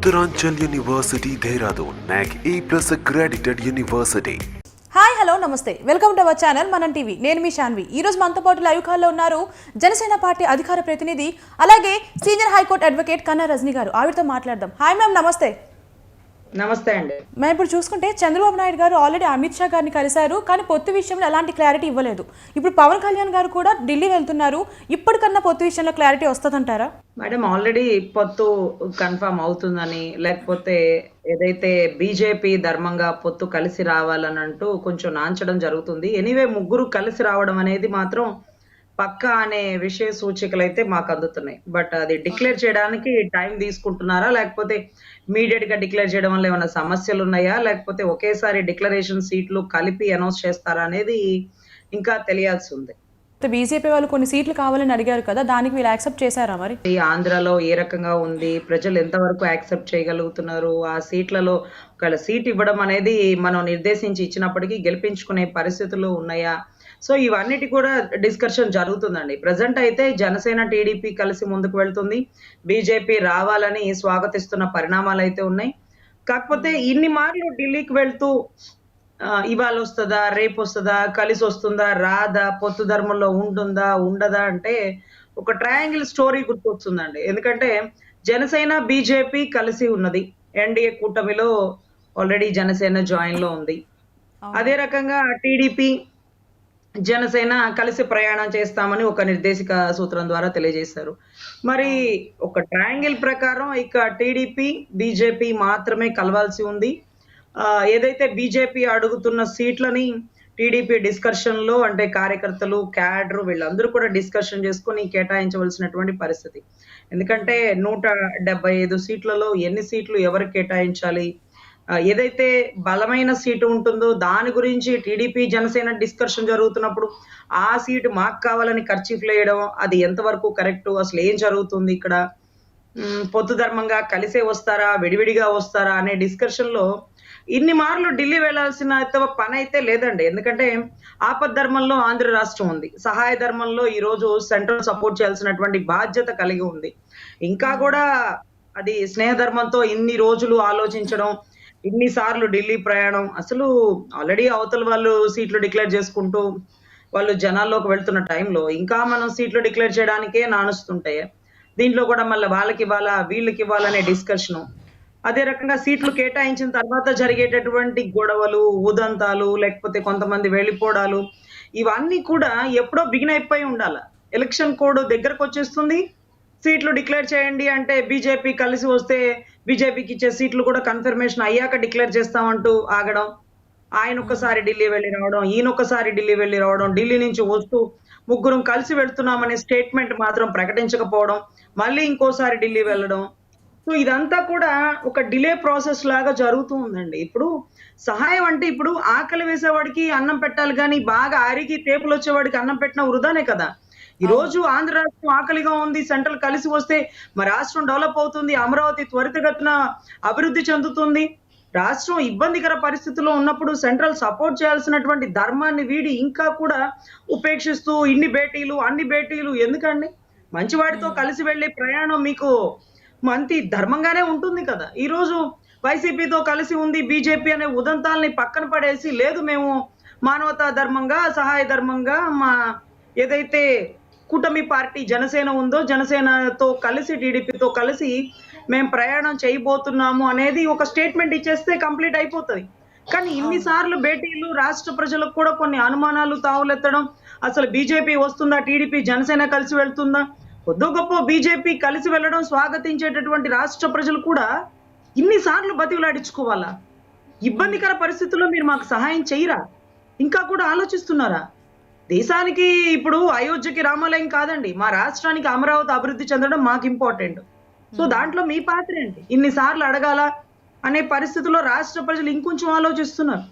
Uttaranchal university Dehradun NAAC A plus accredited university hi hello namaste welcome to our channel Manam TV నేను మీ శాన్వి ఈ రోజు మనతో పాటు లైవ్ కాల్లో ఉన్నారు జనసేన పార్టీ అధికార ప్రతినిధి అలాగే సీనియర్ హైకోర్టు అడ్వకేట్ కన్నా రజనీ గారు. ఆవిడతో మాట్లాడదాం. హాయ్ మ్యామ్ నమస్తే. నమస్తే అండి. మేము ఇప్పుడు చూసుకుంటే చంద్రబాబు నాయుడు గారు ఆల్రెడీ అమిత్ షా గారిని కలిశారు కానీ పొత్తు విషయంలో ఎలాంటి క్లారిటీ ఇవ్వలేదు. ఇప్పుడు పవన్ కళ్యాణ్ గారు కూడా ఢిల్లీ వెళ్తున్నారు ఇప్పటికన్నా పొత్తు విషయంలో క్లారిటీ వస్తుందంటారా? మేడం ఆల్రెడీ పొత్తు కన్ఫర్మ్ అవుతుందని లేకపోతే ఏదైతే బీజేపీ ధర్మంగా పొత్తు కలిసి రావాలని అంటూ కొంచెం నాంచడం జరుగుతుంది. ఎనీవే ముగ్గురు కలిసి రావడం అనేది మాత్రం పక్కా అనే విషయ సూచికలు అయితే మాకు అందుతున్నాయి బట్ అది డిక్లేర్ చేయడానికి టైం తీసుకుంటున్నారా? లేకపోతే ఇమీడియట్గా డిక్లేర్ చేయడం వల్ల ఏమైనా సమస్యలు ఉన్నాయా లేకపోతే ఒకేసారి డిక్లరేషన్ సీట్లు కలిపి అనౌన్స్ చేస్తారా అనేది ఇంకా తెలియాల్సి ఉంది. బీజేపీ వాళ్ళు కొన్ని సీట్లు కావాలని అడిగారు కదా దానికి వీళ్ళు యాక్సెప్ట్ చేశారా మరి? ఈ ఆంధ్రాలో ఏ రకంగా ఉంది? ప్రజలు ఎంతవరకు యాక్సెప్ట్ చేయగలుగుతున్నారు? ఆ సీట్లలో ఒకవేళ సీట్ ఇవ్వడం అనేది మనం నిర్దేశించి ఇచ్చినప్పటికీ గెలిపించుకునే పరిస్థితులు ఉన్నాయా? సో ఇవన్నిటి కూడా డిస్కషన్ జరుగుతుందండి. ప్రజెంట్ అయితే జనసేన టీడీపీ కలిసి ముందుకు వెళ్తుంది. బీజేపీ రావాలని స్వాగతిస్తున్న పరిణామాలు అయితే ఉన్నాయి. కాకపోతే ఇన్ని మార్లు ఢిల్లీకి వెళ్తూ ఇవాళ వస్తుందా రేపు వస్తుందా కలిసి వస్తుందా రాదా పొత్తు ధర్మంలో ఉంటుందా ఉండదా అంటే ఒక ట్రయాంగిల్ స్టోరీ గుర్తొస్తుందండి. ఎందుకంటే జనసేన బీజేపీ కలిసి ఉన్నది. ఎన్డీఏ కూటమిలో ఆల్రెడీ జనసేన జాయిన్లో ఉంది. అదే రకంగా టీడీపీ జనసేన కలిసి ప్రయాణం చేస్తామని ఒక నిర్దేశిక సూత్రం ద్వారా తెలియజేశారు. మరి ఒక ట్రయాంగిల్ ప్రకారం ఇక టీడీపీ బీజేపీ మాత్రమే కలవాల్సి ఉంది. ఆ, ఏదైతే బీజేపీ అడుగుతున్న సీట్లని టీడీపీ డిస్కషన్లో అంటే కార్యకర్తలు క్యాడర్ వీళ్ళందరూ కూడా డిస్కషన్ చేసుకుని కేటాయించవలసినటువంటి పరిస్థితి. ఎందుకంటే నూట డెబ్బై ఐదు సీట్లలో ఎన్ని సీట్లు ఎవరు కేటాయించాలి? ఏదైతే బలమైన సీటు ఉంటుందో దాని గురించి టీడీపీ జనసేన డిస్కషన్ జరుగుతున్నప్పుడు ఆ సీటు మాకు కావాలని ఖర్చీఫ్లు వేయడం అది ఎంతవరకు కరెక్ట్ అసలు ఏం జరుగుతుంది ఇక్కడ? పొత్తు ధర్మంగా కలిసే వస్తారా విడివిడిగా వస్తారా అనే డిస్కషన్లో ఇన్ని మార్లు ఢిల్లీ వెళ్ళాల్సిన పని అయితే లేదండి. ఎందుకంటే ఆపద్ ధర్మంలో ఆంధ్ర రాష్ట్రం ఉంది. సహాయ ధర్మంలో ఈరోజు సెంట్రల్ సపోర్ట్ చేయాల్సినటువంటి బాధ్యత కలిగి ఉంది. ఇంకా కూడా అది స్నేహ ధర్మంతో ఇన్ని రోజులు ఆలోచించడం ఇన్ని సార్లు ఢిల్లీ ప్రయాణం. అసలు ఆల్రెడీ అవతల వాళ్ళు సీట్లు డిక్లేర్ చేసుకుంటూ వాళ్ళు జనాల్లోకి వెళ్తున్న టైంలో ఇంకా మనం సీట్లు డిక్లేర్ చేయడానికే నానుస్తుంటాయి దీంట్లో కూడా మళ్ళీ వాళ్ళకి ఇవ్వాలా వీళ్ళకి ఇవ్వాలనే డిస్కషన్ అదే రకంగా సీట్లు కేటాయించిన తర్వాత జరిగేటటువంటి గొడవలు ఉదంతాలు లేకపోతే కొంతమంది వెళ్ళిపోవడాలు ఇవన్నీ కూడా ఎప్పుడో బిగిన్ అయిపోయి ఉండాల. ఎలక్షన్ కోడ్ దగ్గరకు వచ్చేస్తుంది. సీట్లు డిక్లేర్ చేయండి అంటే బీజేపీ కలిసి వస్తే బీజేపీకి ఇచ్చే సీట్లు కూడా కన్ఫర్మేషన్ అయ్యాక డిక్లేర్ చేస్తామంటూ ఆగడం. ఆయన ఒక్కసారి ఢిల్లీ వెళ్ళి రావడం ఈయన ఒక్కసారి ఢిల్లీ వెళ్ళి రావడం ఢిల్లీ నుంచి వస్తూ ముగ్గురం కలిసి వెళ్తున్నామనే స్టేట్మెంట్ మాత్రం ప్రకటించకపోవడం మళ్ళీ ఇంకోసారి ఢిల్లీ వెళ్ళడం. సో ఇదంతా కూడా ఒక డిలే ప్రాసెస్ లాగా జరుగుతూ ఉందండి. ఇప్పుడు సహాయం అంటే ఇప్పుడు ఆకలి వేసేవాడికి అన్నం పెట్టాలి కానీ బాగా ఆరిగి తేపులు వచ్చేవాడికి అన్నం పెట్టిన వృధానే కదా. ఈ రోజు ఆంధ్ర రాష్ట్రం ఆకలిగా ఉంది సెంట్రల్ కలిసి వస్తే మా రాష్ట్రం డెవలప్ అవుతుంది అమరావతి త్వరితగతిన అభివృద్ధి చెందుతుంది. రాష్ట్రం ఇబ్బందికర పరిస్థితుల్లో ఉన్నప్పుడు సెంట్రల్ సపోర్ట్ చేయాల్సినటువంటి ధర్మాన్ని వీడి ఇంకా కూడా ఉపేక్షిస్తూ ఇన్ని భేటీలు అన్ని భేటీలు ఎందుకండి? మంచివాడితో కలిసి వెళ్ళే ప్రయాణం మీకు మంచి ధర్మంగానే ఉంటుంది కదా. ఈ రోజు వైసీపీతో కలిసి ఉంది బీజేపీ అనే ఉదంతాల్ని పక్కన పడేసి లేదు మేము మానవతా ధర్మంగా సహాయ ధర్మంగా మా ఏదైతే కూటమి పార్టీ జనసేన ఉందో జనసేనతో కలిసి టీడీపీతో కలిసి మేము ప్రయాణం చేయబోతున్నాము అనేది ఒక స్టేట్మెంట్ ఇచ్చేస్తే కంప్లీట్ అయిపోతుంది. కానీ ఇన్నిసార్లు భేటీలు రాష్ట్ర ప్రజలకు కూడా కొన్ని అనుమానాలు తావులెత్తడం అసలు బీజేపీ వస్తుందా టీడీపీ జనసేన కలిసి వెళ్తుందా? కొద్దో గొప్ప బీజేపీ కలిసి వెళ్ళడం స్వాగతించేటటువంటి రాష్ట్ర ప్రజలు కూడా ఇన్నిసార్లు బతిలాడించుకోవాలా ఇబ్బందికర పరిస్థితుల్లో మీరు మాకు సహాయం చేయరా? ఇంకా కూడా ఆలోచిస్తున్నారా? దేశానికి ఇప్పుడు అయోధ్యకి రామాలయం కాదండి. మా రాష్ట్రానికి అమరావతి అభివృద్ధి చెందడం మాకు ఇంపార్టెంట్ సో దాంట్లో మీ పాత్ర ఏంటి? ఇన్నిసార్లు అడగాల? అనే పరిస్థితుల్లో రాష్ట్ర ప్రజలు ఇంకొంచెం ఆలోచిస్తున్నారు.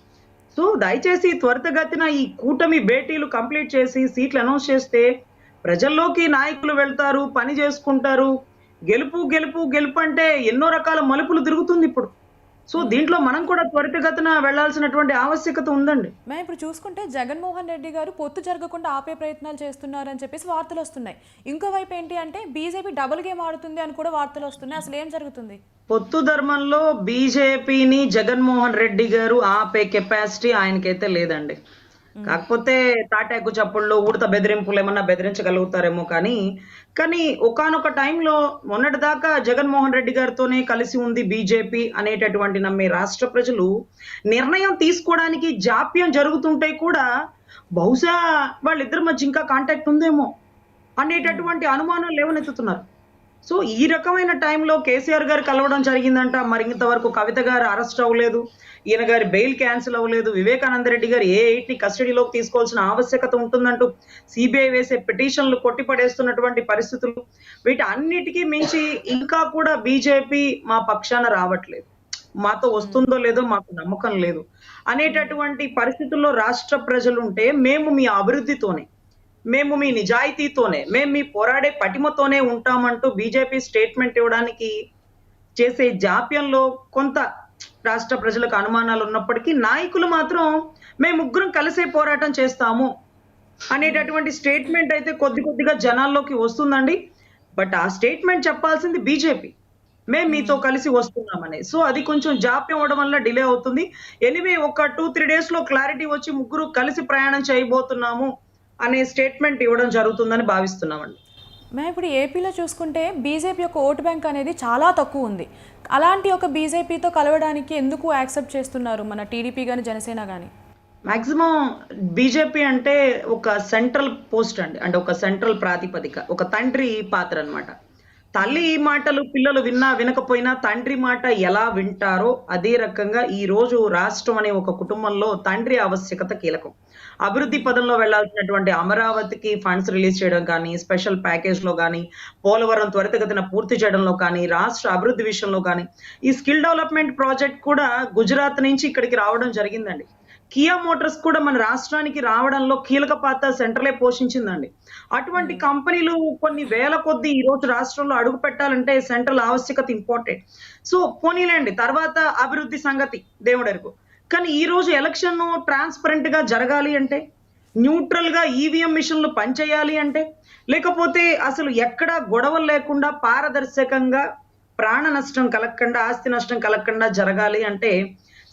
సో దయచేసి త్వరితగతిన ఈ కూటమి భేటీలు కంప్లీట్ చేసి సీట్లు అనౌన్స్ చేస్తే ప్రజల్లోకి నాయకులు వెళ్తారు పని చేసుకుంటారు. గెలుపు గెలుపు గెలుపు అంటే ఎన్నో రకాల మలుపులు తిరుగుతుంది ఇప్పుడు. సో దీంట్లో మనం కూడా త్వరితగతిన వెళ్ళాల్సినటువంటి ఆవశ్యకత ఉందండి. మేము ఇప్పుడు చూసుకుంటే జగన్మోహన్ రెడ్డి గారు పొత్తు జరగకుండా ఆపే ప్రయత్నాలు చేస్తున్నారని చెప్పేసి వార్తలు వస్తున్నాయి. ఇంకో వైపు ఏంటి అంటే బీజేపీ డబుల్ గేమ్ ఆడుతుంది అని కూడా వార్తలు వస్తున్నాయి. అసలు ఏం జరుగుతుంది? పొత్తు ధర్మంలో బీజేపీని జగన్మోహన్ రెడ్డి గారు ఆపే కెపాసిటీ ఆయనకైతే లేదండి. కాకపోతే తాటాకు చప్పుళ్ళు ఉడత బెదిరింపులు ఏమన్నా బెదిరించగలుగుతారేమో కానీ కానీ ఒకనొక టైంలో మొన్నటిదాకా జగన్మోహన్ రెడ్డి గారితోనే కలిసి ఉంది బీజేపీ అనేటటువంటి నమ్మే రాష్ట్ర ప్రజలు నిర్ణయం తీసుకోవడానికి జాప్యం జరుగుతుంటే కూడా బహుశా వాళ్ళిద్దరి మధ్య ఇంకా కాంటాక్ట్ ఉందేమో అనేటటువంటి అనుమానాలు లేవనెత్తుతున్నారు. సో ఈ రకమైన టైంలో కేసీఆర్ గారు కలవడం జరిగిందంట. మరి ఇంతవరకు కవిత గారు అరెస్ట్ అవ్వలేదు. ఈయన గారి బెయిల్ క్యాన్సిల్ అవ్వలేదు. వివేకానంద రెడ్డి గారు ఏ ఎయిట్ని కస్టడీలోకి తీసుకోవాల్సిన ఆవశ్యకత ఉంటుందంటూ సిబిఐ వేసే పిటిషన్లు కొట్టిపడేస్తున్నటువంటి పరిస్థితులు. వీటి అన్నిటికీ మించి ఇంకా కూడా బీజేపీ మా పక్షాన రావట్లేదు. మాతో వస్తుందో లేదో మాకు నమ్మకం లేదు. అనేటటువంటి పరిస్థితుల్లో రాష్ట్ర ప్రజలు ఉంటే మేము మీ అభివృద్ధితోనే మేము మీ నిజాయితీతోనే మేము మీ పోరాడే పటిమతోనే ఉంటామంటూ బీజేపీ స్టేట్మెంట్ ఇవ్వడానికి చేసే జాప్యంలో కొంత రాష్ట్ర ప్రజలకు అనుమానాలు ఉన్నప్పటికీ నాయకులు మాత్రం మేము ముగ్గురం కలిసే పోరాటం చేస్తాము అనేటటువంటి స్టేట్మెంట్ అయితే కొద్ది కొద్దిగా జనాల్లోకి వస్తుందండి. బట్ ఆ స్టేట్మెంట్ చెప్పాల్సింది బీజేపీ. మేము మీతో కలిసి వస్తున్నామని. సో అది కొంచెం జాప్యం అవడం వల్ల డిలే అవుతుంది. ఎనివే ఒక టూ త్రీ డేస్లో క్లారిటీ వచ్చి ముగ్గురు కలిసి ప్రయాణం చేయబోతున్నాము అనే స్టేట్మెంట్ ఇవ్వడం జరుగుతుందని భావిస్తున్నామండి. మేము ఇప్పుడు ఏపీలో చూసుకుంటే బీజేపీ యొక్క ఓటు బ్యాంక్ అనేది చాలా తక్కువ ఉంది. అలాంటి ఒక బీజేపీతో కలవడానికి ఎందుకు యాక్సెప్ట్ చేస్తున్నారు మన టీడీపీ కానీ జనసేన కానీ మాక్సిమం బీజేపీ అంటే ఒక సెంట్రల్ పోస్ట్ అండి. అంటే ఒక సెంట్రల్ ప్రాతిపదిక ఒక తండ్రి పాత్ర అనమాట తల్లి ఈ మాటలు పిల్లలు విన్నా వినకపోయినా తండ్రి మాట ఎలా వింటారో అదే రకంగా ఈ రోజు రాష్ట్రం అనే ఒక కుటుంబంలో తండ్రి ఆవశ్యకత కీలకం. అభివృద్ధి పదంలో వెళ్ళాల్సినటువంటి అమరావతికి ఫండ్స్ రిలీజ్ చేయడం కానీ స్పెషల్ ప్యాకేజ్లో కానీ పోలవరం త్వరితగతిన పూర్తి చేయడంలో కానీ రాష్ట్ర అభివృద్ధి విషయంలో కానీ ఈ స్కిల్ డెవలప్మెంట్ ప్రాజెక్ట్ కూడా గుజరాత్ నుంచి ఇక్కడికి రావడం జరిగిందండి. కియా మోటార్స్ కూడా మన రాష్ట్రానికి రావడంలో కీలక పాత్ర సెంట్రలే పోషించిందండి. అటువంటి కంపెనీలు కొన్ని వేల కొద్ది ఈ రోజు రాష్ట్రంలో అడుగు పెట్టాలంటే సెంట్రల్ ఆవశ్యకత ఇంపార్టెంట్. సో పోనీలేండి తర్వాత అభివృద్ధి సంగతి దేవుడెరుగు కానీ ఈ రోజు ఎలక్షన్ ట్రాన్స్పరెంట్గా జరగాలి అంటే న్యూట్రల్గా ఈవీఎం మిషన్లు పనిచేయాలి అంటే లేకపోతే అసలు ఎక్కడా గొడవలు లేకుండా పారదర్శకంగా ప్రాణ నష్టం కలగకుండా ఆస్తి నష్టం కలగకుండా జరగాలి అంటే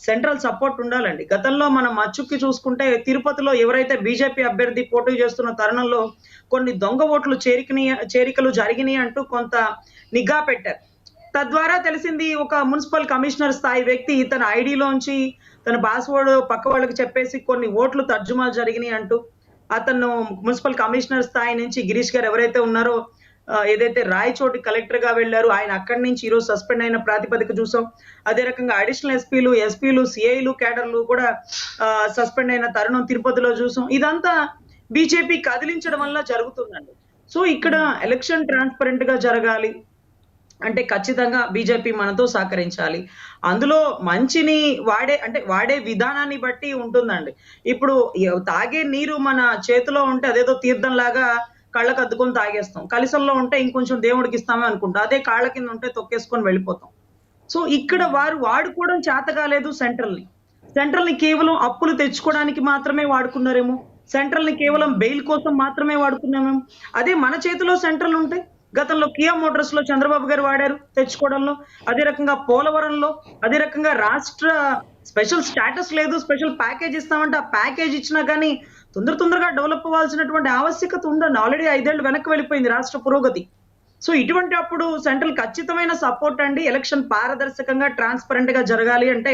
సెంట్రల్ సపోర్ట్ ఉండాలండి. గతంలో మనం అచ్చుక్కి చూసుకుంటే తిరుపతిలో ఎవరైతే బీజేపీ అభ్యర్థి పోటీ చేస్తున్న తరుణంలో కొన్ని దొంగ ఓట్లు చేరికని చేరికలు జరిగినాయి అంటూ కొంత నిఘా పెట్టారు. తద్వారా తెలిసింది ఒక మున్సిపల్ కమిషనర్ స్థాయి వ్యక్తి తన ఐడిలోంచి తన పాస్వర్డ్ పక్క వాళ్ళకి చెప్పేసి కొన్ని ఓట్లు తర్జుమా జరిగినాయి అంటూ అతను మున్సిపల్ కమిషనర్ స్థాయి నుంచి గిరీష్ గారు ఎవరైతే ఉన్నారో ఏదైతే రాయచోటి కలెక్టర్గా వెళ్ళారు ఆయన అక్కడి నుంచి ఈరోజు సస్పెండ్ అయిన ప్రాతిపదిక చూసాం. అదే రకంగా అడిషనల్ ఎస్పీలు ఎస్పీలు సిఐలు కేడర్లు కూడా సస్పెండ్ అయిన తరుణం తిరుపతిలో చూసాం. ఇదంతా బీజేపీ కదిలించడం వల్ల జరుగుతుందండి. సో ఇక్కడ ఎలక్షన్ ట్రాన్స్పరెంట్గా జరగాలి. అంటే ఖచ్చితంగా బీజేపీ మనతో సహకరించాలి. అందులో మంచిని వాడే అంటే వాడే విధానాన్ని బట్టి ఉంటుందండి. ఇప్పుడు తాగే నీరు మన చేతిలో ఉంటే అదేదో తీర్థం లాగా కళ్ళకు అద్దుకొని తాగేస్తాం. కలిసల్లో ఉంటే ఇంకొంచెం దేవుడికి ఇస్తామే అనుకుంటా. అదే కాళ్ళ కింద ఉంటే తొక్కేసుకొని వెళ్ళిపోతాం. సో ఇక్కడ వారు వాడుకోవడం చేత కాలేదు సెంట్రల్ని సెంట్రల్ని కేవలం అప్పులు తెచ్చుకోవడానికి మాత్రమే వాడుకున్నారేమో? సెంట్రల్ని కేవలం బెయిల్ కోసం మాత్రమే వాడుకున్నామేమో? అదే మన చేతిలో సెంట్రల్ ఉంటే గతంలో కియా మోటార్స్లో చంద్రబాబు గారు వాడారు తెచ్చుకోవడంలో అదే రకంగా పోలవరంలో అదే రకంగా రాష్ట్ర స్పెషల్ స్టాటస్ లేదు స్పెషల్ ప్యాకేజ్ ఇస్తామంటే ఆ ప్యాకేజ్ ఇచ్చినా కానీ తొందర తొందరగా డెవలప్ అవ్వాల్సినటువంటి ఆవశ్యకత ఉందండి ఆల్రెడీ ఐదేళ్ళు వెనక్కి వెళ్ళిపోయింది రాష్ట్ర పురోగతి. సో ఇటువంటి అప్పుడు సెంట్రల్ ఖచ్చితమైన సపోర్ట్ అండి ఎలక్షన్ పారదర్శకంగా ట్రాన్స్పరెంట్గా జరగాలి అంటే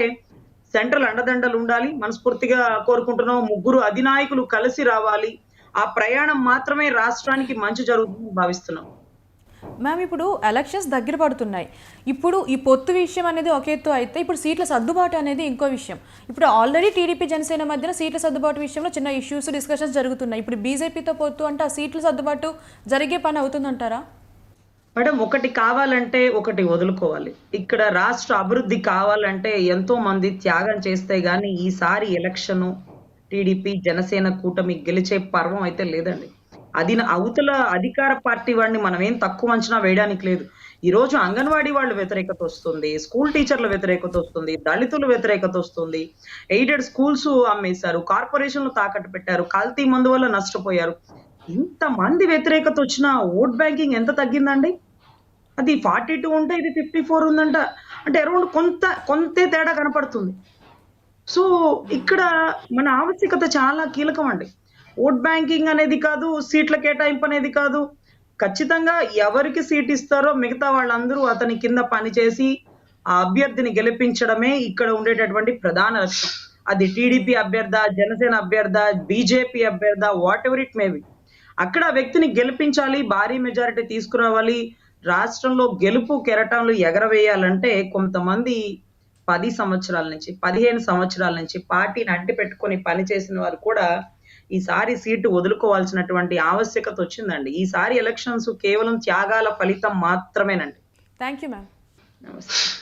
సెంట్రల్ అండదండలు ఉండాలి. మనస్ఫూర్తిగా కోరుకుంటున్నాం ముగ్గురు అధినాయకులు కలిసి రావాలి. ఆ ప్రయాణం మాత్రమే రాష్ట్రానికి మంచి జరుగుతుందని భావిస్తున్నాం. మ్యామ్ ఇప్పుడు ఎలక్షన్స్ దగ్గర పడుతున్నాయి. ఇప్పుడు ఈ పొత్తు విషయం అనేది ఒక ఎత్తు అయితే ఇప్పుడు సీట్ల సర్దుబాటు అనేది ఇంకో విషయం. ఇప్పుడు ఆల్రెడీ టీడీపీ జనసేన మధ్యన సీట్ల సర్దుబాటు విషయంలో చిన్న ఇష్యూస్ డిస్కషన్స్ జరుగుతున్నాయి. ఇప్పుడు బీజేపీతో పొత్తు అంటే ఆ సీట్ల సర్దుబాటు జరిగే పని అవుతుందంటారా? మేడం ఒకటి కావాలంటే ఒకటి వదులుకోవాలి. ఇక్కడ రాష్ట్ర అభివృద్ధి కావాలంటే ఎంతో మంది త్యాగం చేస్తే గానీ ఈసారి ఎలక్షన్ టీడీపీ జనసేన కూటమి గెలిచే పర్వం అయితే లేదండి. అది నా- అవతల అధికార పార్టీ వాడిని మనం ఏం తక్కువ అంచనా వేయడానికి లేదు. ఈ రోజు అంగన్వాడీ వాళ్ళ వ్యతిరేకత వస్తుంది స్కూల్ టీచర్ల వ్యతిరేకత వస్తుంది దళితుల వ్యతిరేకత వస్తుంది. ఎయిడెడ్ స్కూల్స్ అమ్మేశారు కార్పొరేషన్లు తాకట్టు పెట్టారు కల్తీ మందు వల్ల నష్టపోయారు. ఇంతమంది వ్యతిరేకత వచ్చిన ఓట్ బ్యాంకింగ్ ఎంత తగ్గిందండి? అది ఫార్టీ టూ ఉంటే ఇది ఫిఫ్టీ ఫోర్ ఉందంట. అంటే అరౌండ్ కొంత కొంతే తేడా కనపడుతుంది. సో ఇక్కడ మన ఆవశ్యకత చాలా కీలకం అండి. ఓట్ బ్యాంకింగ్ అనేది కాదు సీట్ల కేటాయింపు అనేది కాదు. ఖచ్చితంగా ఎవరికి సీట్ ఇస్తారో మిగతా వాళ్ళందరూ అతని కింద పనిచేసి ఆ అభ్యర్థిని గెలిపించడమే ఇక్కడ ఉండేటటువంటి ప్రధాన లక్ష్యం. అది టీడీపీ అభ్యర్థ జనసేన అభ్యర్థ బీజేపీ అభ్యర్థ వాట్ ఎవర్ ఇట్ మేబీ అక్కడ వ్యక్తిని గెలిపించాలి భారీ మెజారిటీ తీసుకురావాలి రాష్ట్రంలో గెలుపు కెరటాలు ఎగరవేయాలంటే కొంతమంది పది సంవత్సరాల నుంచి పదిహేను సంవత్సరాల నుంచి పార్టీని అంటి పెట్టుకొని పనిచేసిన వారు కూడా ఈసారి సీటు వదులుకోవాల్సినటువంటి ఆవశ్యకత వచ్చిందండి. ఈసారి ఎలక్షన్స్ కేవలం త్యాగాల ఫలితం మాత్రమేనండి. థ్యాంక్ యూ మ్యామ్ నమస్తే.